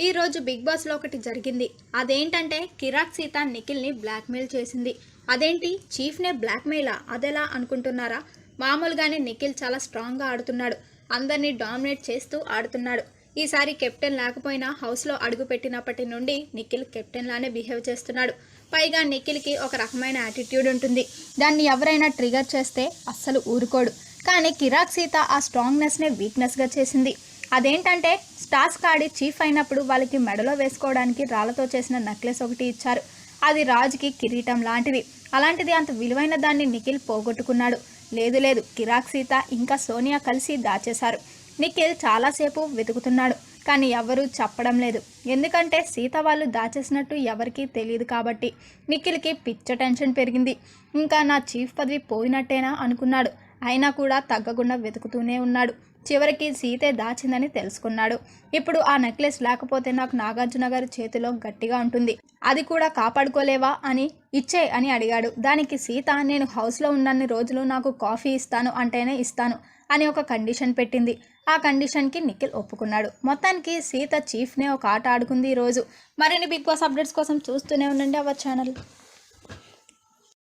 ఈరోజు బిగ్ బాస్లో ఒకటి జరిగింది. అదేంటంటే కిరాక్ సీత నిఖిల్ని బ్లాక్మెయిల్ చేసింది. అదేంటి? చీఫ్నే బ్లాక్మెయిలా? అదెలా అనుకుంటున్నారా? మామూలుగానే నిఖిల్ చాలా స్ట్రాంగ్గా ఆడుతున్నాడు. అందరినీ డామినేట్ చేస్తూ ఆడుతున్నాడు. ఈసారి కెప్టెన్ లేకపోయినా హౌస్లో అడుగు పెట్టినప్పటి నుండి నిఖిల్ కెప్టెన్లానే బిహేవ్ చేస్తున్నాడు. పైగా నిఖిల్కి ఒక రకమైన యాటిట్యూడ్ ఉంటుంది. దాన్ని ఎవరైనా ట్రిగర్ చేస్తే అస్సలు ఊరుకోడు. కానీ కిరాక్ సీత ఆ స్ట్రాంగ్నెస్నే వీక్నెస్గా చేసింది. అదేంటంటే స్టార్స్ కాడి చీఫ్ అయినప్పుడు వాళ్ళకి మెడలో వేసుకోవడానికి రాళ్ళతో చేసిన నెక్లెస్ ఒకటి ఇచ్చారు. అది రాజుకి కిరీటం లాంటిది. అలాంటిది అంత విలువైన దాన్ని నిఖిల్ పోగొట్టుకున్నాడు. లేదు లేదు కిరాక్ సీత ఇంకా సోనియా కలిసి దాచేశారు. నిఖిల్ చాలాసేపు వెతుకుతున్నాడు కానీ ఎవరూ చెప్పడం లేదు. ఎందుకంటే సీత వాళ్ళు దాచేసినట్టు ఎవరికీ తెలియదు కాబట్టి నిఖిల్కి పిచ్చ టెన్షన్ పెరిగింది. ఇంకా నా చీఫ్ పదవి పోయినట్టేనా అనుకున్నాడు. అయినా కూడా తగ్గకుండా వెతుకుతూనే ఉన్నాడు. చివరికి సీతే దాచిందని తెలుసుకున్నాడు. ఇప్పుడు ఆ నెక్లెస్ లేకపోతే నాకు నాగార్జున గారి చేతిలో గట్టిగా ఉంటుంది. అది కూడా కాపాడుకోలేవా అని ఇచ్చే అని అడిగాడు. దానికి సీత నేను హౌస్లో ఉన్నన్ని రోజులు నాకు కాఫీ ఇస్తాను అంటేనే ఇస్తాను అని ఒక కండిషన్ పెట్టింది. ఆ కండిషన్కి నిఖిల్ ఒప్పుకున్నాడు. మొత్తానికి సీత చీఫ్నే ఒక ఆట ఆడుకుంది ఈరోజు మరిన్ని బిగ్ బాస్ అప్డేట్స్ కోసం చూస్తూనే ఉండండి అవర్ ఛానల్.